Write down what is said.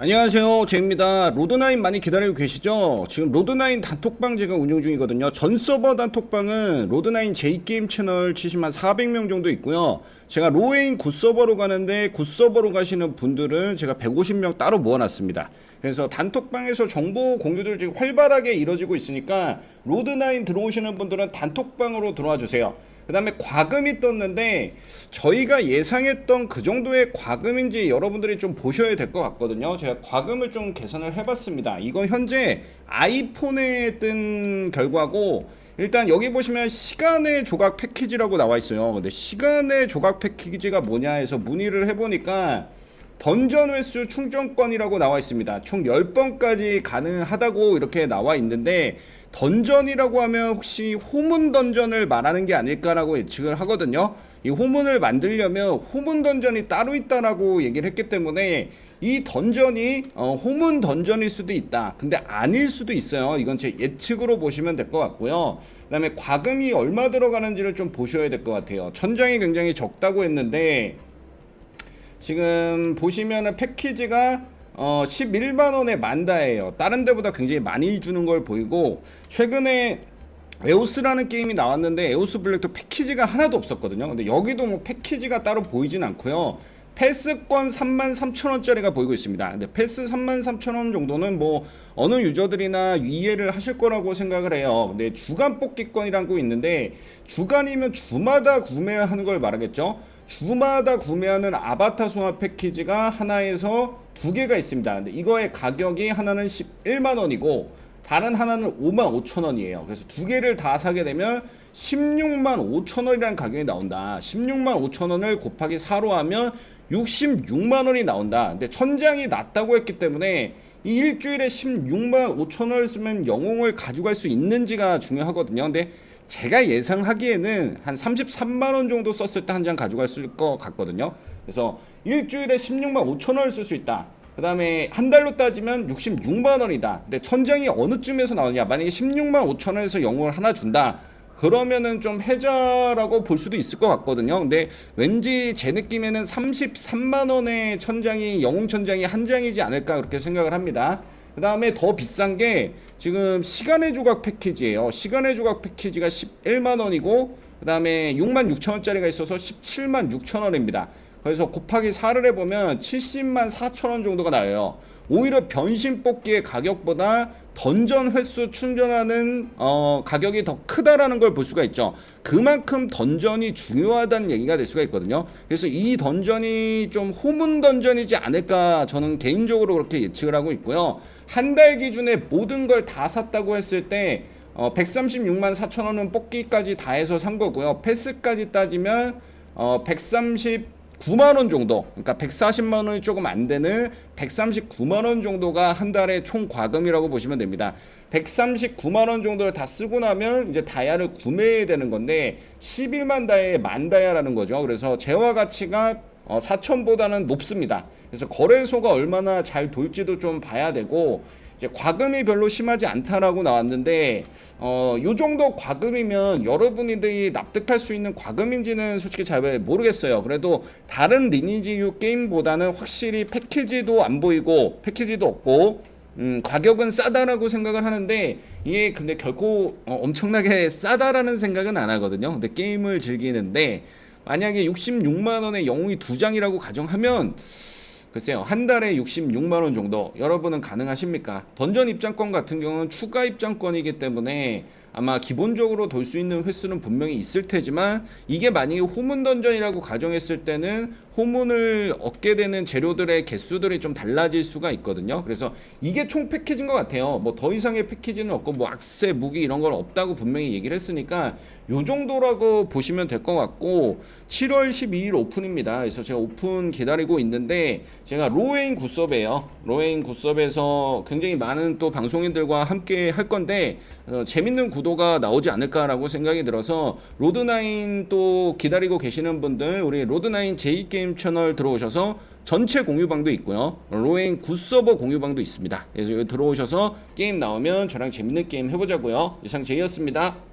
안녕하세요. 제입니다. 로드나인 많이 기다리고 계시죠? 지금 로드나인 단톡방 제가 운영 중이거든요. 전 서버 단톡방은 로드나인 제이게임 채널 치시면 400명 정도 있고요. 제가 로에인 굿서버로 가는데 굿서버로 가시는 분들은 제가 150명 따로 모아놨습니다. 그래서 단톡방에서 정보 공유들 지금 활발하게 이루어지고 있으니까 로드나인 들어오시는 분들은 단톡방으로 들어와 주세요 그 다음에 과금이 떴는데 저희가 예상했던 그 정도의 과금인지 여러분들이 좀 보셔야 될 것 같거든요. 제가 과금을 좀 계산을 해봤습니다. 이거 현재 아이폰에 뜬 결과고 일단 여기 보시면 시간의 조각 패키지라고 나와 있어요. 근데 시간의 조각 패키지가 뭐냐 해서 문의를 해보니까 던전 횟수 충전권이라고 나와 있습니다. 총 10번까지 가능하다고 이렇게 나와 있는데 던전이라고 하면 혹시 호문 던전을 말하는 게 아닐까라고 예측을 하거든요. 이 호문을 만들려면 호문 던전이 따로 있다라고 얘기를 했기 때문에 이 던전이 어, 호문 던전일 수도 있다. 근데 아닐 수도 있어요. 이건 제 예측으로 보시면 될 것 같고요. 그다음에 과금이 얼마 들어가는지를 좀 보셔야 될 것 같아요. 천장이 굉장히 적다고 했는데 지금 보시면은 패키지가 어 11만 원에 만다예요. 다른 데보다 굉장히 많이 주는 걸 보이고 최근에 에오스라는 게임이 나왔는데 에오스 블랙도 패키지가 하나도 없었거든요. 근데 여기도 뭐 패키지가 따로 보이진 않고요. 패스권 33,000원짜리가 보이고 있습니다. 근데 패스 33,000원 정도는 뭐 어느 유저들이나 이해를 하실 거라고 생각을 해요. 근데 주간 뽑기권이라는 거 있는데 주간이면 주마다 구매하는 걸 말하겠죠. 주마다 구매하는 아바타 송합 패키지가 하나에서 두 개가 있습니다. 근데 이거의 가격이 하나는 11만 원이고 다른 하나는 5만 5천 원이에요. 그래서 두 개를 다 사게 되면 16만 5천 원이라는 가격이 나온다. 16만 5천 원을 곱하기 4로 하면 66만 원이 나온다. 근데 천장이 낮다고 했기 때문에 이 일주일에 16만 5천 원을 쓰면 영웅을 가져갈 수 있는지가 중요하거든요. 근데 제가 예상하기에는 한 33만 원 정도 썼을 때 한 장 가져갈 수 있을 것 같거든요. 그래서 일주일에 16만 5천 원을 쓸 수 있다. 그 다음에 한 달로 따지면 66만 원이다. 근데 천장이 어느 쯤에서 나오냐? 만약에 16만 5천 원에서 영웅을 하나 준다. 그러면은 좀 해자라고 볼 수도 있을 것 같거든요. 근데 왠지 제 느낌에는 33만 원의 천장이 영웅 천장이 한 장이지 않을까 그렇게 생각을 합니다. 그 다음에 더 비싼 게 지금 시간의 조각 패키지예요. 시간의 조각 패키지가 11만 원이고 그 다음에 6만 6천 원짜리가 있어서 17만 6천 원입니다. 그래서 곱하기 4를 해보면 70만 4천 원 정도가 나와요. 오히려 변신 뽑기의 가격보다 던전 횟수 충전하는 어, 가격이 더 크다라는 걸 볼 수가 있죠. 그만큼 던전이 중요하다는 얘기가 될 수가 있거든요. 그래서 이 던전이 좀 호문 던전이지 않을까 저는 개인적으로 그렇게 예측을 하고 있고요. 한 달 기준에 모든 걸 다 샀다고 했을 때 어, 136만 4천 원은 뽑기까지 다 해서 산 거고요. 패스까지 따지면 어, 139만 원 정도, 그러니까 140만 원이 조금 안 되는 139만 원 정도가 한 달에 총 과금이라고 보시면 됩니다. 139만 원 정도를 다 쓰고 나면 이제 다이아를 구매해야 되는 건데 11만 다에 만 다이아라는 거죠. 그래서 재화 가치가 어, 4천보다는 높습니다. 그래서 거래소가 얼마나 잘 돌지도 좀 봐야 되고 이제 과금이 별로 심하지 않다라고 나왔는데 어, 요 정도 과금이면 여러분들이 납득할 수 있는 과금인지는 솔직히 잘 모르겠어요. 그래도 다른 리니지유 게임보다는 확실히 패키지도 안 보이고 패키지도 없고 음, 가격은 싸다라고 생각을 하는데 이게 근데 결코 어, 엄청나게 싸다라는 생각은 안 하거든요. 근데 게임을 즐기는데 만약에 66만 원의 영웅이 두 장이라고 가정하면 글쎄요 한 달에 66만 원 정도 여러분은 가능하십니까? 던전 입장권 같은 경우는 추가 입장권이기 때문에 아마 기본적으로 돌 수 있는 횟수는 분명히 있을 테지만 이게 만약에 호문 던전이라고 가정했을 때는 호문을 얻게 되는 재료들의 개수들이 좀 달라질 수가 있거든요. 그래서 이게 총 패키지인 것 같아요. 뭐 더 이상의 패키지는 없고 뭐 악세, 무기 이런 건 없다고 분명히 얘기를 했으니까 요 정도라고 보시면 될 것 같고 7월 12일 오픈입니다. 그래서 제가 오픈 기다리고 있는데 제가 로에인 굿섭이에요. 로에인 굿섭에서 굉장히 많은 또 방송인들과 함께 할 건데 어, 재밌는 구도가 나오지 않을까라고 생각이 들어서 로드나인 또 기다리고 계시는 분들 우리 로드나인 제이게임 채널 들어오셔서 전체 공유방도 있고요. 로에인 굿서버 공유방도 있습니다. 그래서 여기 들어오셔서 게임 나오면 저랑 재밌는 게임 해보자고요. 이상 제이였습니다.